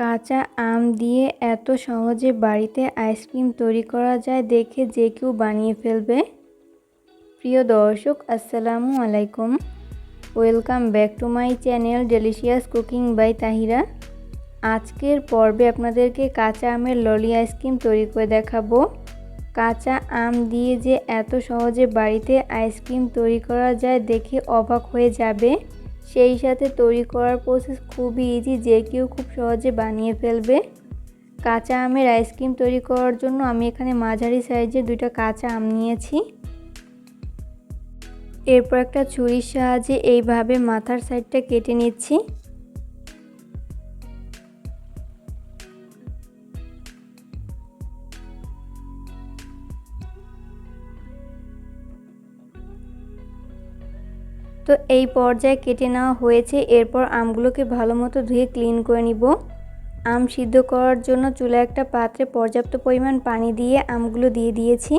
কাঁচা আম দিয়ে এত সহজে বাড়িতে আইসক্রিম তৈরি করা যায় দেখে যে কেউ বানিয়ে ফেলবে। প্রিয় দর্শক, আসসালামু আলাইকুম। Welcome back to my channel delicious cooking by Tahira. আজকের পর্বে আপনাদেরকে কাঁচা আমের ললি আইসক্রিম তৈরি করে দেখাবো। কাঁচা আম দিয়ে যে এত সহজে বাড়িতে আইসক্রিম তৈরি করা যায় দেখে অবাক হয়ে যাবে। সেই সাথে তৈরি করার প্রসেস খুবই ইজি যে কেউ খুব সহজে বানিয়ে ফেলবে। কাঁচা আমের আইসক্রিম তৈরি করার জন্য আমি এখানে মাঝারি সাইজের দুইটা কাঁচা আম নিয়েছি। এরপর একটা ছুরির সাহায্যে এইভাবে মাথার সাইডটা কেটে নিচ্ছি। তো এই পর্যায়ে কেটে নেওয়া হয়েছে। এরপর আমগুলোকে ভালো মতো ধুয়ে ক্লিন করে নিব। আম সিদ্ধ করার জন্য চুলা একটা পাত্রে পর্যাপ্ত পরিমাণ পানি দিয়ে আমগুলো দিয়ে দিয়েছি।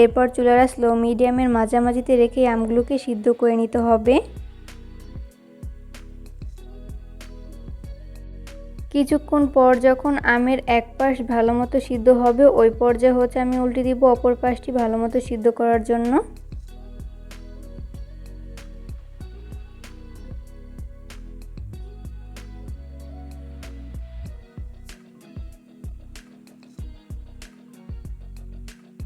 এরপর চুলারা স্লো মিডিয়ামের মাঝামাঝিতে রেখে আমগুলোকে সিদ্ধ করে নিতে হবে। কিছুক্ষণ পর যখন আমের এক পাশ ভালো মতো সিদ্ধ হবে, ওই পর্যায়ে হচ্ছে আমি উল্টে দিব, অপর পাশটি ভালো মতো সিদ্ধ করার জন্য।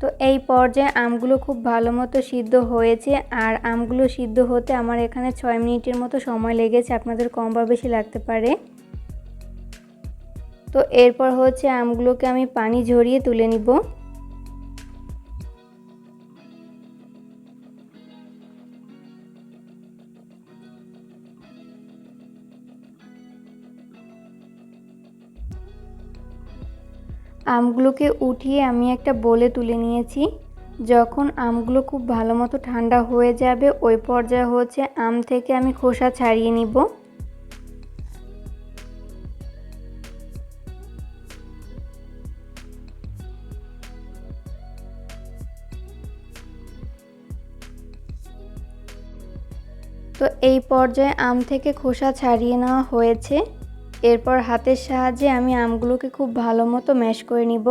তো এই পর্যায়ে আমগুলো খুব ভালো মতো সিদ্ধ হয়েছে আর আমগুলো সিদ্ধ হতে আমার এখানে ছয় মিনিটের মতো সময় লেগেছে, আপনাদের কম বা বেশি লাগতে পারে। তো এরপর হচ্ছে আমগুলোকে আমি পানি ঝরিয়ে তুলে নিব। আমগুলোকে উঠিয়ে আমি একটা বলে তুলে নিয়েছি। যখন আমগুলো খুব ভালো মতো ঠান্ডা হয়ে যাবে, ওই পর্যায়ে হচ্ছে আম থেকে আমি খোসা ছাড়িয়ে নিব। তো এই পর্যায়ে আম থেকে খোসা ছাড়িয়ে নেওয়া হয়েছে। এরপর হাতের সাহায্যে আমি আমগুলোকে খুব ভালো মতো ম্যাশ করে নিব।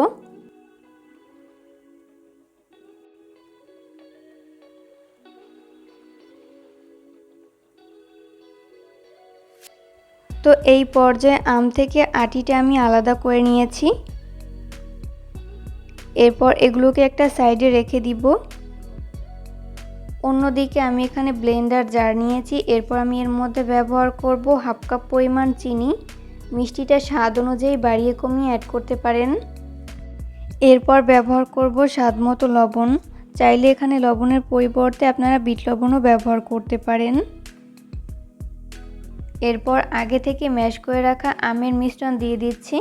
তো এই পর্যায়ে আম থেকে আটিটা আমি আলাদা করে নিয়েছি। এরপর এগুলোকে একটা সাইডে রেখে দিব। অন্যদিকে আমি এখানে ব্লেন্ডার জার নিয়েছি। এরপর আমি এর মধ্যে ব্যবহার করব হাফ কাপ পরিমাণ চিনি। মিষ্টিটা স্বাদ অনুযায়ী বাড়িয়ে কমিয়ে অ্যাড করতে পারেন। এরপর ব্যবহার করব স্বাদ মতো লবণ। চাইলে এখানে লবণের পরিবর্তে আপনারা বিট লবণও ব্যবহার করতে পারেন। এরপর আগে থেকে ম্যাশ করে রাখা আমের মিশ্রণ দিয়ে দিচ্ছি।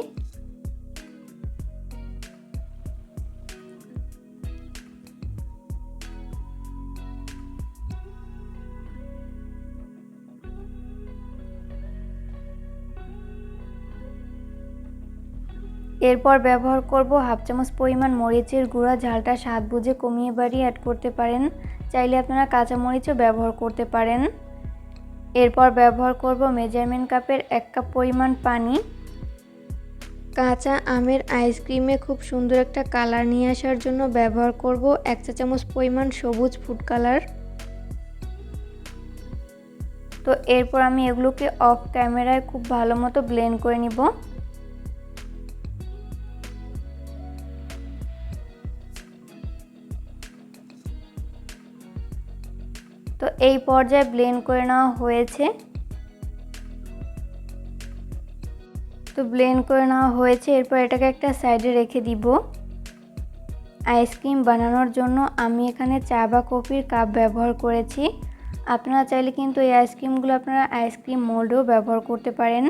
এরপর ব্যবহার করব হাফ চামচ পরিমাণ মরিচের গুঁড়া, ঝালটা স্বাদ বুঝে কমিয়ে বাড়িয়ে অ্যাড করতে পারেন। চাইলে আপনারা কাঁচা মরিচও ব্যবহার করতে পারেন। এরপর ব্যবহার করব মেজারমেন্ট কাপের এক কাপ পরিমাণ পানি। কাঁচা আমের আইসক্রিমে খুব সুন্দর একটা কালার নিয়ে আসার জন্য ব্যবহার করব এক চা চামচ পরিমাণ সবুজ ফুড কালার তো এরপর আমি এগুলোকে অফ ক্যামেরায় খুব ভালো মতো ব্লেন্ড করে নিব। তো এই পর্যায়ে ব্লেন্ড করে নেওয়া হয়েছে। তো ব্লেন্ড করে নেওয়া হয়েছে, এরপর এটাকে একটা সাইডে রেখে দিব। আইসক্রিম বানানোর জন্য আমি এখানে চা বা কফির কাপ ব্যবহার করেছি। আপনারা চাইলে কিন্তু এই আইসক্রিমগুলো আপনারা আইসক্রিম মোল্ডেও ব্যবহার করতে পারেন।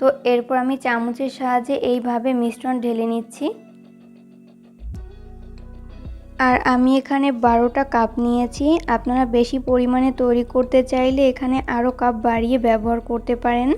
তো এরপর আমি চামচের সাহায্যে এইভাবে মিশ্রণ ঢেলে নিচ্ছি। আর আমি এখানে বারোটা কাপ নিয়েছি। আপনারা বেশি পরিমাণে তৈরি করতে চাইলে এখানে আরও কাপ বাড়িয়ে ব্যবহার করতে পারেন।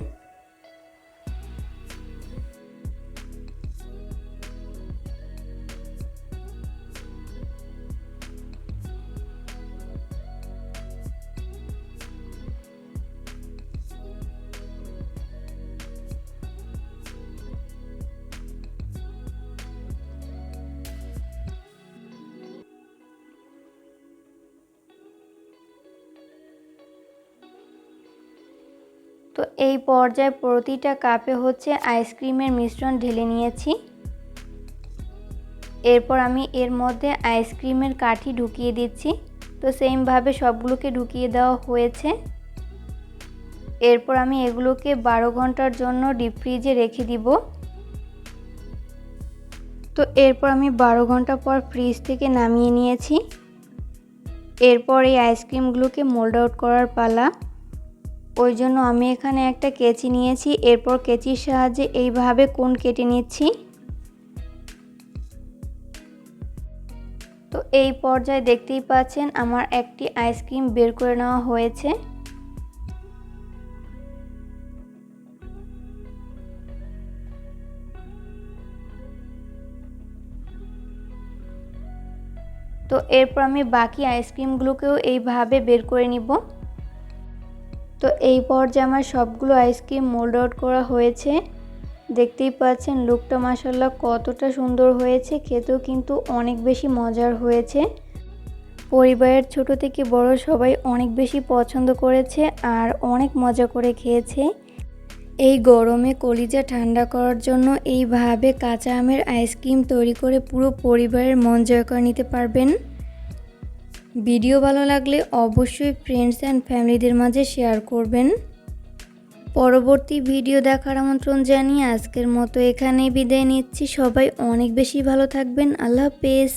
এই পর্যায়ে প্রতিটা কাপে হচ্ছে আইসক্রিমের মিশ্রণ ঢেলে নিয়েছি। এরপর আমি এর মধ্যে আইসক্রিমের কাঠি ঢুকিয়ে দিচ্ছি। তো সেমভাবে সবগুলোকে ঢুকিয়ে দেওয়া হয়েছে। এরপর আমি এগুলোকে বারো ঘণ্টার জন্য ডিপ ফ্রিজে রেখে দিব। তো এরপর আমি বারো ঘণ্টা পর ফ্রিজ থেকে নামিয়ে নিয়েছি। এরপর এই আইসক্রিমগুলোকে মোল্ড আউট করার পালা। ওই জন্য আমি এখানে একটা কেচি নিয়েছি। এরপর কেচির সাহায্যে এইভাবে কোন কেটে নিচ্ছি। তো এই পর্যায়ে দেখতেই পাচ্ছেন আমার একটি আইসক্রিম বের করে নেওয়া হয়েছে। তো এরপর আমি বাকি আইসক্রিমগুলোকেও এইভাবে বের করে নিব। তো এই পর্যায়ে আমার সবগুলো আইসক্রিম মোল্ড আউট করা হয়েছে। দেখতেই পাচ্ছেন, লুকটা মাসাল্লাহ কতটা সুন্দর হয়েছে, খেতেও কিন্তু অনেক বেশি মজার হয়েছে। পরিবারের ছোট থেকে বড় সবাই অনেক বেশি পছন্দ করেছে আর অনেক মজা করে খেয়েছে। এই গরমে কলিজা ঠান্ডা করার জন্য এইভাবে কাঁচা আমের আইসক্রিম তৈরি করে পুরো পরিবারের মন জয় করে নিতে পারবেন। ভিডিও ভালো লাগলে অবশ্যই ফ্রেন্ডস অ্যান্ড ফ্যামিলিদের মাঝে শেয়ার করবেন। পরবর্তী ভিডিও দেখার আমন্ত্রণ জানিয়ে আজকের মতো এখানেই বিদায় নিচ্ছি। সবাই অনেক বেশি ভালো থাকবেন। আল্লাহ হাফেজ।